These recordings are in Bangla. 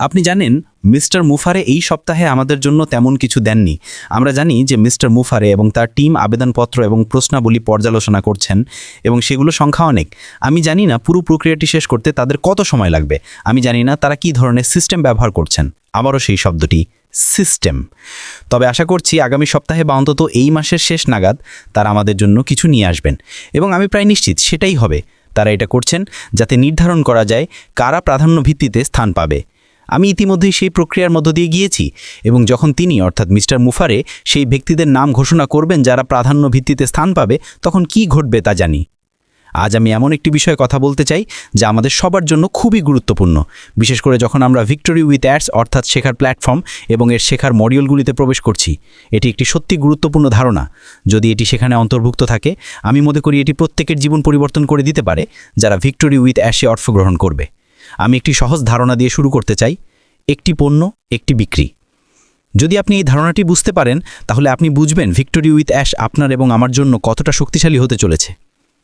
আপনি জানেন, মিস্টার মুফারে এই সপ্তাহে আমাদের জন্য তেমন কিছু দেননি। আমরা জানি যে মিস্টার মুফারে এবং তার টিম আবেদনপত্র এবং প্রশ্নাবলী পর্যালোচনা করছেন এবং সেগুলো সংখ্যা অনেক। আমি জানি না পুরো প্রক্রিয়াটি শেষ করতে তাদের কত সময় লাগবে। আমি জানি না তারা কী ধরনের সিস্টেম ব্যবহার করছেন। আবারও সেই শব্দটি, সিস্টেম। তবে আশা করছি আগামী সপ্তাহে বা অন্তত এই মাসের শেষ নাগাদ তারা আমাদের জন্য কিছু নিয়ে আসবেন। এবং আমি প্রায় নিশ্চিত সেটাই হবে। তারা এটা করছেন যাতে নির্ধারণ করা যায় কারা প্রাধান্য ভিত্তিতে স্থান পাবে। আমি ইতিমধ্যেই সেই প্রক্রিয়ার মধ্য দিয়ে গিয়েছি এবং যখন তিনি, অর্থাৎ মিস্টার মুফারে, সেই ব্যক্তিদের নাম ঘোষণা করবেন যারা প্রাধান্য ভিত্তিতে স্থান পাবে, তখন কি ঘটবে তা জানি। আজ আমি এমন একটি বিষয়ে কথা বলতে চাই যা আমাদের সবার জন্য খুবই গুরুত্বপূর্ণ। বিশেষ করে যখন আমরা ভিক্টোরি উইথ অ্যাডস অর্থাৎ শেখার প্ল্যাটফর্ম এবং এর শেখার মডিউলগুলিতে প্রবেশ করছি, এটি একটি সত্যি গুরুত্বপূর্ণ ধারণা। যদি এটি সেখানে অন্তর্ভুক্ত থাকে, আমি মনে করি এটি প্রত্যেকের জীবন পরিবর্তন করে দিতে পারে, যারা ভিক্টোরি উইথ অ্যাশে অর্থগ্রহণ করবে। আমি একটি সহজ ধারণা দিয়ে শুরু করতে চাই। একটি পণ্য, একটি বিক্রি। যদি আপনি এই ধারণাটি বুঝতে পারেন, তাহলে আপনি বুঝবেন ভিক্টোরি উইথ অ্যাশ আপনার এবং আমার জন্য কতটা শক্তিশালী হতে চলেছে।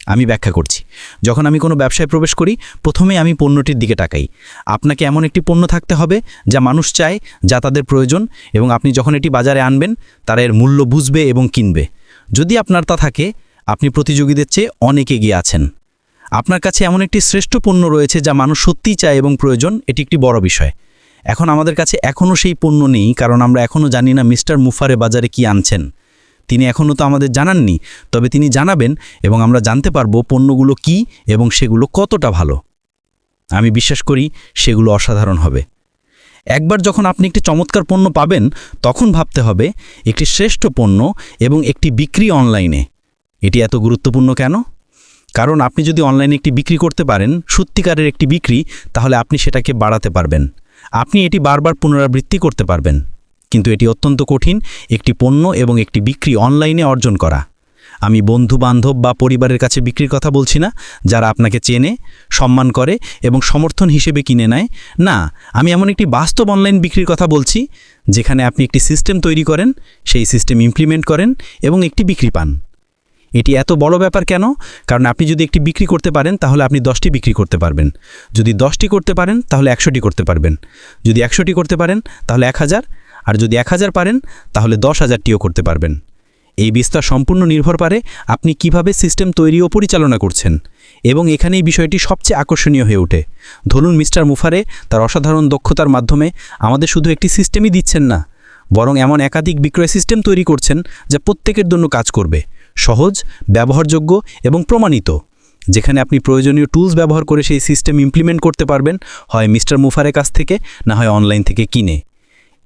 আমি ব্যাখ্যা করছি। যখন আমি কোনো ব্যবসায় প্রবেশ করি, প্রথমে আমি পণ্যটির দিকে তাকাই। আপনাকে এমন একটি পণ্য থাকতে হবে, যা মানুষ চায়, যা তাদের প্রয়োজন, এবং আপনি যখন এটি বাজারে আনবেন, তারা এর মূল্য বুঝবে এবং কিনবে। যদি আপনার তা থাকে, আপনি প্রতিযোগীদের চেয়ে অনেক এগিয়ে আছেন। আপনার কাছে এমন একটি শ্রেষ্ঠ পণ্য রয়েছে যা মানুষ সত্যিই চায় এবং প্রয়োজন, এটি একটি বড় বিষয়। এখন আমাদের কাছে এখনও সেই পণ্য নেই, কারণ আমরা এখনও জানি না মিস্টার মুফারে বাজারে কি আনছেন। তিনি এখনও তো আমাদের জানাননি, তবে তিনি জানাবেন এবং আমরা জানতে পারব পণ্যগুলো কি এবং সেগুলো কতটা ভালো। আমি বিশ্বাস করি সেগুলো অসাধারণ হবে। একবার যখন আপনি একটি চমৎকার পণ্য পাবেন, তখন ভাবতে হবে, একটি শ্রেষ্ঠ পণ্য এবং একটি বিক্রি অনলাইনে। এটি এত গুরুত্বপূর্ণ কেন? কারণ আপনি যদি অনলাইনে একটি বিক্রি করতে পারেন, সত্যিকারের একটি বিক্রি, তাহলে আপনি সেটাকে বাড়াতে পারবেন। আপনি এটি বারবার পুনরাবৃত্তি করতে পারবেন। কিন্তু এটি অত্যন্ত কঠিন, একটি পণ্য এবং একটি বিক্রি অনলাইনে অর্জন করা। আমি বন্ধু বান্ধব বা পরিবারের কাছে বিক্রির কথা বলছি না, যারা আপনাকে চেনে, সম্মান করে এবং সমর্থন হিসেবে কিনে নেয়। না, আমি এমন একটি বাস্তব অনলাইন বিক্রির কথা বলছি, যেখানে আপনি একটি সিস্টেম তৈরি করেন, সেই সিস্টেম ইমপ্লিমেন্ট করেন এবং একটি বিক্রি পান। এটি এত বড় ব্যাপার কেন? কারণ আপনি যদি একটি বিক্রি করতে পারেন, তাহলে আপনি দশটি বিক্রি করতে পারবেন। যদি দশটি করতে পারেন, তাহলে একশোটি করতে পারবেন। যদি একশোটি করতে পারেন, তাহলে এক হাজার আর যদি এক হাজার পারেন, তাহলে দশ হাজারটিও করতে পারবেন। এই বিস্তার সম্পূর্ণ নির্ভর পারে আপনি কীভাবে সিস্টেম তৈরি ও পরিচালনা করছেন। এবং এখানে এই বিষয়টি সবচেয়ে আকর্ষণীয় হয়ে ওঠে। ধরুন, মিস্টার মুফারে তার অসাধারণ দক্ষতার মাধ্যমে আমাদের শুধু একটি সিস্টেমই দিচ্ছেন না, বরং এমন একাধিক বিক্রয় সিস্টেম তৈরি করছেন, যা প্রত্যেকের জন্য কাজ করবে। সহজ, ব্যবহারযোগ্য এবং প্রমাণিত, যেখানে আপনি প্রয়োজনীয় টুলস ব্যবহার করে সেই সিস্টেম ইমপ্লিমেন্ট করতে পারবেন, হয় মিস্টার মুফারের কাছ থেকে, না হয় অনলাইন থেকে কিনে।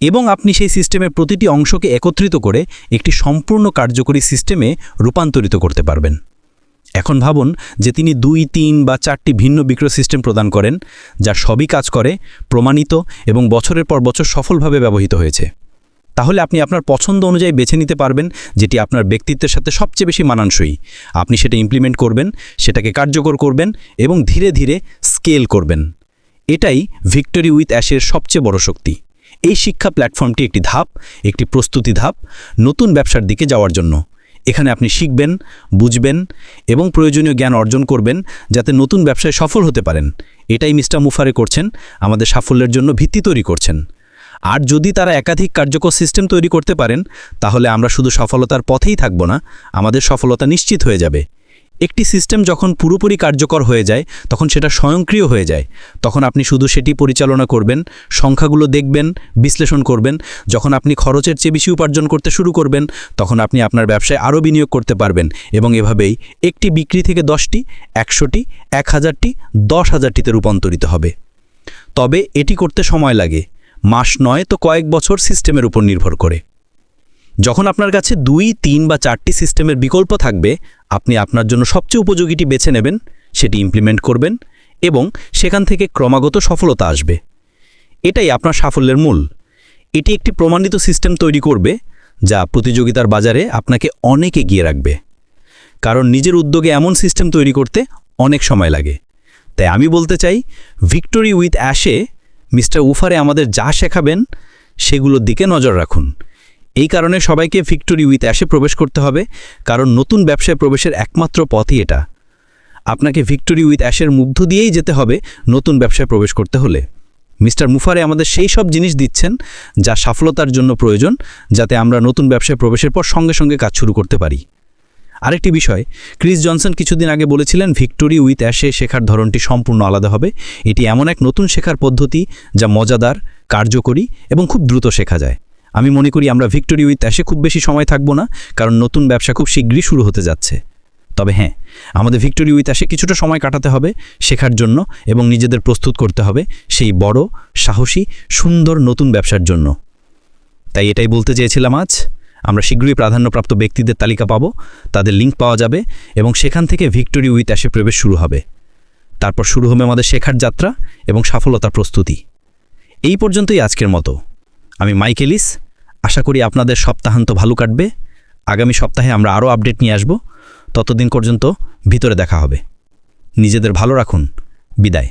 এবং আপনি সেই সিস্টেমের প্রতিটি অংশকে একত্রিত করে একটি সম্পূর্ণ কার্যকরী সিস্টেমে রূপান্তরিত করতে পারবেন। এখন ভাবুন যে তিনি দুই, তিন বা চারটি ভিন্ন বিক্রয় সিস্টেম প্রদান করেন, যা সবই কাজ করে, প্রমাণিত এবং বছরের পর বছর সফলভাবে ব্যবহৃত হয়েছে। তাহলে আপনি আপনার পছন্দ অনুযায়ী বেছে নিতে পারবেন, যেটি আপনার ব্যক্তিত্বের সাথে সবচেয়ে বেশি মানানসই। আপনি সেটা ইমপ্লিমেন্ট করবেন, সেটাকে কার্যকর করবেন এবং ধীরে ধীরে স্কেল করবেন। এটাই ভিক্টোরি উইথ অ্যাশের সবচেয়ে বড় শক্তি। এই শিক্ষা প্ল্যাটফর্মটি একটি ধাপ, একটি প্রস্তুতি ধাপ নতুন ব্যবসার দিকে যাওয়ার জন্য। এখানে আপনি শিখবেন, বুঝবেন এবং প্রয়োজনীয় জ্ঞান অর্জন করবেন যাতে নতুন ব্যবসায় সফল হতে পারেন। এটাই মিস্টার মুফারে করছেন, আমাদের সাফল্যের জন্য ভিত্তি তৈরি করছেন। আর যদি তারা একাধিক কার্যকর সিস্টেম তৈরি করতে পারেন, তাহলে আমরা শুধু সফলতার পথেই থাকব না, আমাদের সফলতা নিশ্চিত হয়ে যাবে। একটি সিস্টেম যখন পুরোপুরি কার্যকর হয়ে যায়, তখন সেটা স্বয়ংক্রিয় হয়ে যায়। তখন আপনি শুধু সেটি পরিচালনা করবেন, সংখ্যাগুলো দেখবেন, বিশ্লেষণ করবেন, যখন আপনি খরচের চেয়ে বেশি উপার্জন করতে শুরু করবেন, তখন আপনি আপনার ব্যবসায় আরও বিনিয়োগ করতে পারবেন এবং এভাবেই একটি বিক্রি থেকে দশটি, একশোটি, এক হাজারটি, দশ হাজারটিতে রূপান্তরিত হবে। তবে এটি করতে সময় লাগে। মাস নয় তো কয়েক বছর সিস্টেমের উপর নির্ভর করে। যখন আপনার কাছে দুই, তিন বা চারটি সিস্টেমের বিকল্প থাকবে, আপনি আপনার জন্য সবচেয়ে উপযোগীটি বেছে নেবেন, সেটি ইমপ্লিমেন্ট করবেন এবং সেখান থেকে ক্রমাগত সফলতা আসবে। এটাই আপনার সাফল্যের মূল। এটি একটি প্রমাণিত সিস্টেম তৈরি করবে, যা প্রতিযোগিতার বাজারে আপনাকে অনেক এগিয়ে রাখবে। কারণ নিজের উদ্যোগে এমন সিস্টেম তৈরি করতে অনেক সময় লাগে। তাই আমি বলতে চাই ভিক্টোরি উইথ অ্যাশে মিস্টার উফারে আমাদের যা শেখাবেন সেগুলোর দিকে নজর রাখুন। এই কারণে সবাইকে ভিক্টোরি উইথ অ্যাশে প্রবেশ করতে হবে, কারণ নতুন ব্যবসায় প্রবেশের একমাত্র পথই এটা। আপনাকে ভিক্টোরি উইথ অ্যাশের মুগ্ধ দিয়েই যেতে হবে নতুন ব্যবসায় প্রবেশ করতে হলে। মিস্টার মুফারে আমাদের সেই সব জিনিস দিচ্ছেন যা সফলতার জন্য প্রয়োজন, যাতে আমরা নতুন ব্যবসায় প্রবেশের পর সঙ্গে সঙ্গে কাজ শুরু করতে পারি। আরেকটি বিষয়, ক্রিস জনসন কিছুদিন আগে বলেছিলেন ভিক্টোরি উইথ অ্যাশে শেখার ধরনটি সম্পূর্ণ আলাদা হবে। এটি এমন এক নতুন শেখার পদ্ধতি যা মজাদার, কার্যকরী এবং খুব দ্রুত শেখা যায়। আমি মনে করি আমরা ভিক্টোরি উইথ অ্যাশে খুব বেশি সময় থাকব না, কারণ নতুন ব্যবসা খুব শীঘ্রই শুরু হতে যাচ্ছে। তবে হ্যাঁ আমাদের ভিক্টোরি উইথ অ্যাশে কিছুটা সময় কাটাতে হবে শেখার জন্য এবং নিজেদের প্রস্তুত করতে হবে সেই বড়, সাহসী, সুন্দর নতুন ব্যবসার জন্য। তাই এটাই বলতে চেয়েছিলাম আজ। আমরা শীঘ্রই প্রাধান্যপ্রাপ্ত ব্যক্তিদের তালিকা পাবো, তাদের লিঙ্ক পাওয়া যাবে এবং সেখান থেকে ভিক্টোরি উইথ অ্যাশে প্রবেশ শুরু হবে। তারপর শুরু হবে আমাদের শেখার যাত্রা এবং সফলতার প্রস্তুতি। এই পর্যন্তই আজকের মতো। আমি মাইকেলিস আশা করি আপনাদের সপ্তাহান্ত ভালো কাটবে। আগামী সপ্তাহে আমরা আরও আপডেট নিয়ে আসব। ততদিন পর্যন্ত ভিতরে দেখা হবে। নিজেদের ভালো রাখুন। বিদায়।